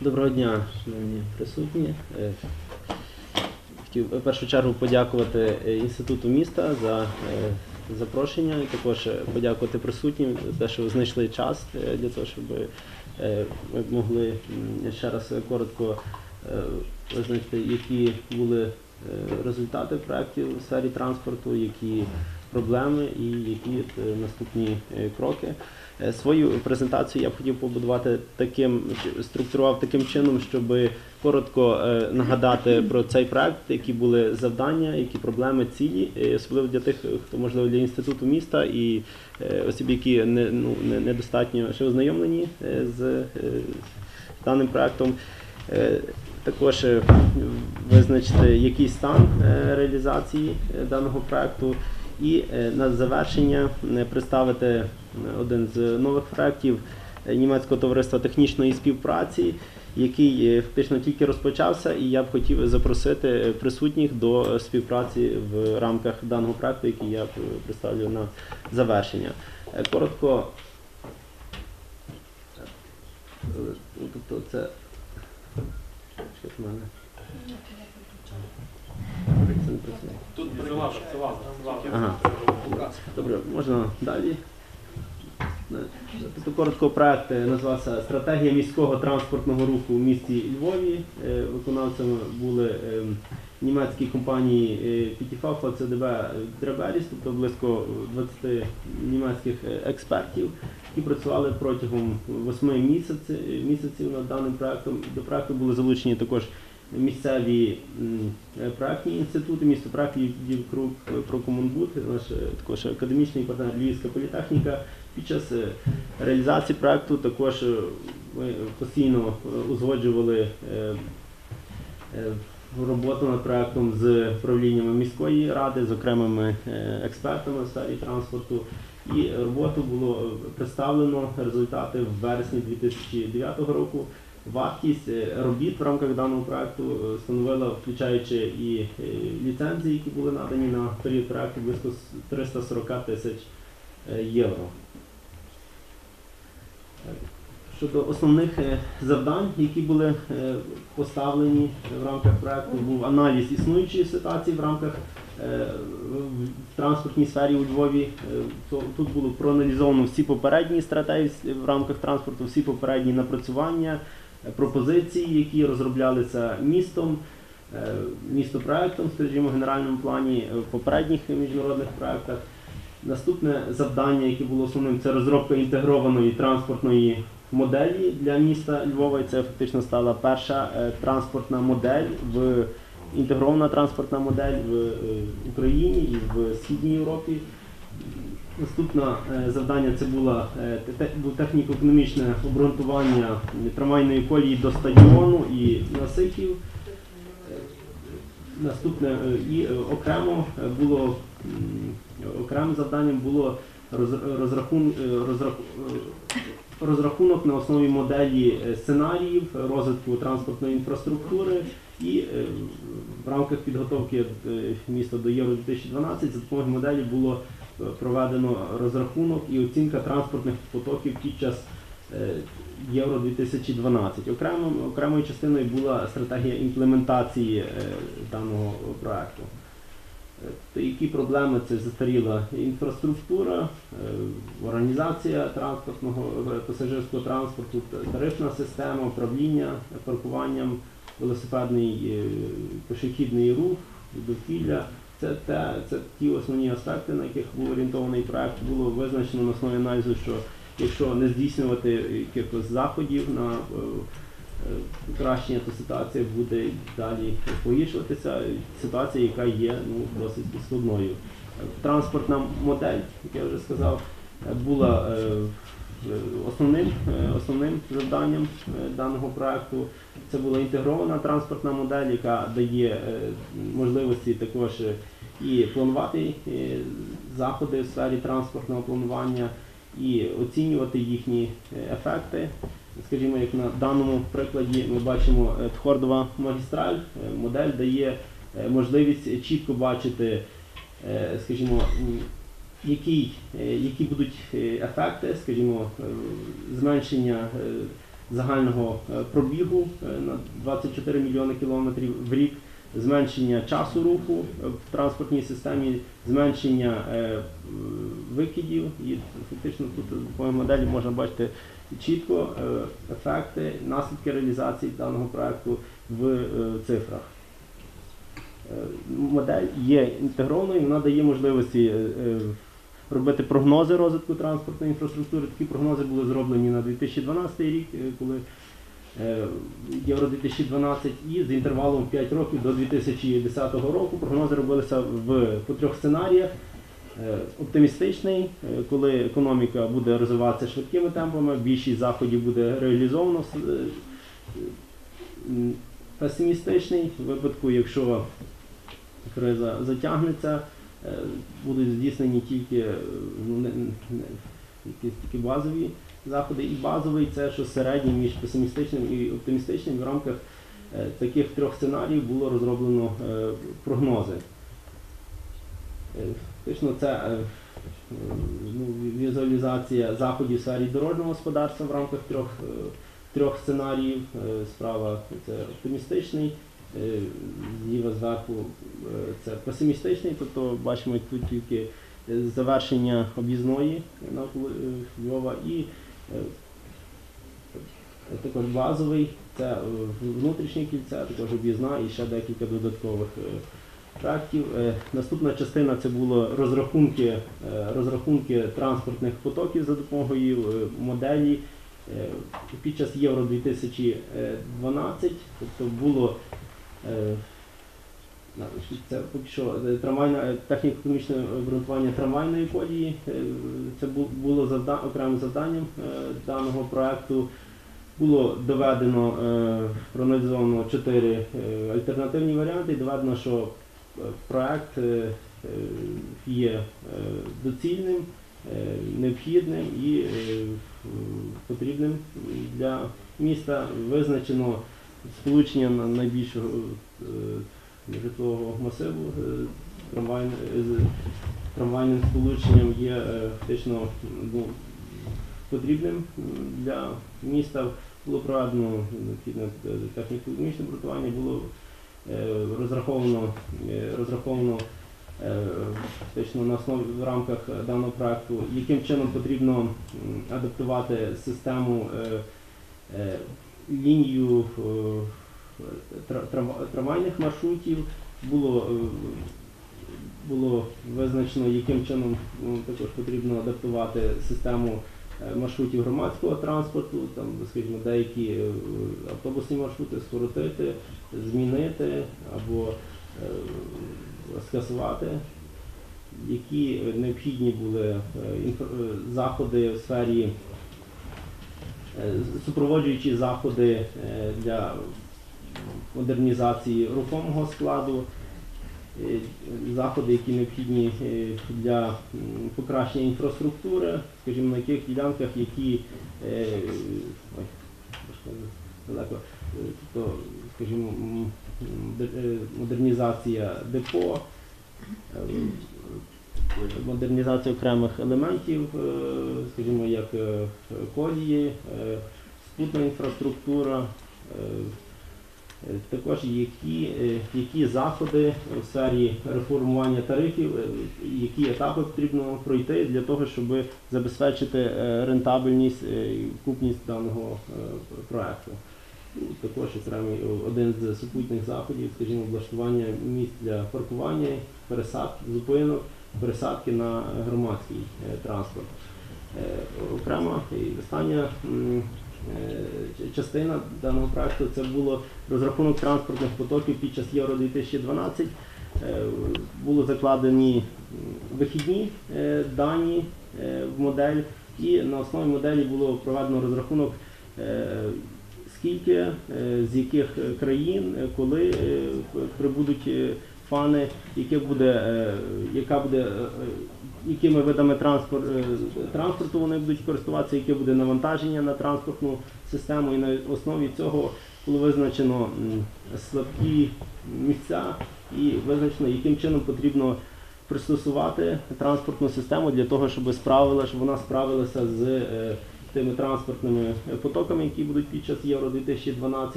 Доброго дня, шановні присутні. Е, Хотів в першу чергу подякувати е, Інституту міста за е, запрошення і також подякувати присутнім за те, що ви знайшли час для того, щоб ми могли ще раз коротко визначити, які були результати проєктів у сфері транспорту, які проблеми і які е, наступні е, кроки. Е, Свою презентацію я б хотів побудувати таким, структурував таким чином, щоб коротко нагадати про цей проект, які були завдання, які проблеми, цілі, особливо для тих, хто можливо для інституту міста і осіб, які не, ну, недостатньо ще ознайомлені з даним проектом. Також визначити, який стан реалізації даного проекту. І е, на завершення е, представити е, один з нових проєктів німецького товариства технічної співпраці, який фактично тільки розпочався, і я б хотів запросити присутніх до співпраці в рамках даного проекту, який я представлю на завершення. Коротко, ну, тобто це що в мене? Працює. Тут лазер, це це. Ага. Добре, можна далі. Тобто коротко проект е, називався Стратегія міського транспортного руху в місті Львові. Е, Виконавцями були е, німецькі компанії Пітіфафа, ЦДБ Дреберіс, тобто близько 20 німецьких експертів, які працювали протягом 8 місяців, місяців над даним проектом. До проекту були залучені також місцеві проектні інститути, місто проект Дівкруг Прокомунбуд, наш е, також академічний партнер Львівська політехніка. Під час е, реалізації проекту також е, ми постійно узгоджували роботу над проектом з правліннями міської ради, з окремими експертами в сфері транспорту. І роботу було представлено результати в вересні 2009 року. Вартість е, робіт в рамках даного проекту е, становила, включаючи і е, ліцензії, які були надані на період проекту, близько 340 тисяч євро. Щодо основних завдань, які були поставлені в рамках проекту, був аналіз існуючої ситуації в рамках в- транспортній сфері у Львові. Тут було проаналізовано всі попередні стратегії в рамках транспорту, всі попередні напрацювання, пропозиції, які розроблялися містом, е, містопроектом, скажімо, в генеральному плані е, в попередніх міжнародних проектах. Наступне завдання, яке було основним, це розробка інтегрованої транспортної моделі для міста Львова. І це фактично стала перша е, транспортна модель в інтегрована транспортна модель в Україні і в Східній Європі. Наступне е, завдання це було е, був техніко-економічне обґрунтування трамвайної колії до стадіону і насипів. Е, Наступне і окремо було окремим завданням було роз- розрахун, розрах- е, розрахунок на основі моделі сценаріїв розвитку транспортної інфраструктури і в рамках підготовки міста до Євро 2012 за допомогою моделі було проведено розрахунок і оцінка транспортних потоків під час е, Євро 2012. Окремим, окремою частиною була стратегія імплементації е, даного проекту. Е, Які проблеми це застаріла інфраструктура, організація транспортного пасажирського транспорту, тарифна система, управління паркуванням, велосипедний пішохідний рух, довкілля. Це, те, це ті основні аспекти, на яких був орієнтований проект. Було визначено на основі аналізу, що якщо не здійснювати якихось заходів на е, е, покращення, то ситуація буде далі погіршуватися. Ситуація, яка є ну, досить складною. Транспортна модель, як я вже сказав, була е, основним, е, основним завданням е, даного проекту. Це була інтегрована транспортна модель, яка дає е, можливості також е, і планувати е, заходи в сфері транспортного планування, і оцінювати їхні е, ефекти. Скажімо, як на даному прикладі ми бачимо е, Тхордова магістраль. Е, Модель дає е, можливість чітко бачити, е, скажімо, який, е, які будуть е, ефекти, скажімо, е, зменшення загального пробігу на 24 мільйони кілометрів в рік, зменшення часу руху в транспортній системі, зменшення викидів. І фактично тут по моделі можна бачити чітко ефекти, наслідки реалізації даного проекту в цифрах. Модель є інтегрованою, вона дає можливості робити прогнози розвитку транспортної інфраструктури. Такі прогнози були зроблені на 2012 рік, е, коли е, Євро 2012 і з інтервалом 5 років до 2010 року прогнози робилися в по трьох сценаріях. Е, Оптимістичний, коли економіка буде розвиватися швидкими темпами, більшість заходів буде реалізовано. Песимістичний в випадку, якщо криза затягнеться, будуть здійснені тільки е, ну, не- не- якісь такі базові заходи. І базовий це що середній між песимістичним і оптимістичним в рамках е, таких трьох сценаріїв було розроблено е, прогнози. Е, Фактично це е, е, ну, візуалізація заходів в сфері дорожнього господарства в рамках трьох, е, трьох сценаріїв. Е, Справа це оптимістичний, е, зліва зверху е, це песимістичний, тобто бачимо тут тільки е, завершення об'їзної навколо е, Львова і е, також базовий, це е, внутрішнє кільце, також об'їзна і ще декілька додаткових е, проектів. Е, Наступна частина це було розрахунки, е, розрахунки транспортних потоків за допомогою е, моделі е, під час Євро 2012, тобто було е, це поки що е, трамвайна е, техніко-економічне обґрунтування трамвайної колії. Е, Це було завда, окремим завданням е, даного проекту. Було доведено, е, проаналізовано чотири е, альтернативні варіанти і доведено, що е, проект е, е, є е, доцільним, е, необхідним і е, потрібним для міста. Визначено сполучення найбільшого е, житлового масиву е, з трамвайним сполученням є е, фактично ну, потрібним для міста. Було проведено необхідне е, техніко-економічне обґрунтування, було е, розраховано, е, розраховано е, фактично на основі в рамках даного проекту, яким чином потрібно адаптувати систему е, е, лінію е, тра- трам- трамвайних маршрутів. Було, е, було визначено, яким чином також потрібно адаптувати систему е, маршрутів громадського транспорту, там, скажімо, деякі автобусні маршрути скоротити, змінити або скасувати, які необхідні були заходи в сфері, супроводжуючі заходи е, для модернізації рухомого складу, е, заходи, які необхідні е, для покращення інфраструктури, скажімо, на яких ділянках, які е, далеко, е, тобто, скажімо, е, модернізація депо, е, модернізація окремих елементів, е, скажімо, як е, колії, е, спутна інфраструктура. Також які, які заходи в сфері реформування тарифів, які етапи потрібно пройти для того, щоб забезпечити рентабельність і купність даного проекту. Ну, Також окремий один з супутніх заходів, скажімо, облаштування місць для паркування, пересадки, зупинок, пересадки на громадський е, транспорт. Е, Окрема і остання е, частина даного проекту це було розрахунок транспортних потоків під час Євро 2012. Е, Було закладені вихідні дані в модель, і на основі моделі було проведено розрахунок, скільки з яких країн, коли прибудуть е, фани, яке буде, е, яка буде, е, е, якими видами транспорт, транспорту вони будуть користуватися, яке буде навантаження на транспортну систему, і на основі цього було визначено слабкі місця і визначено, яким чином потрібно пристосувати транспортну систему для того, щоб справила, щоб вона справилася з тими транспортними потоками, які будуть під час Євро 2012.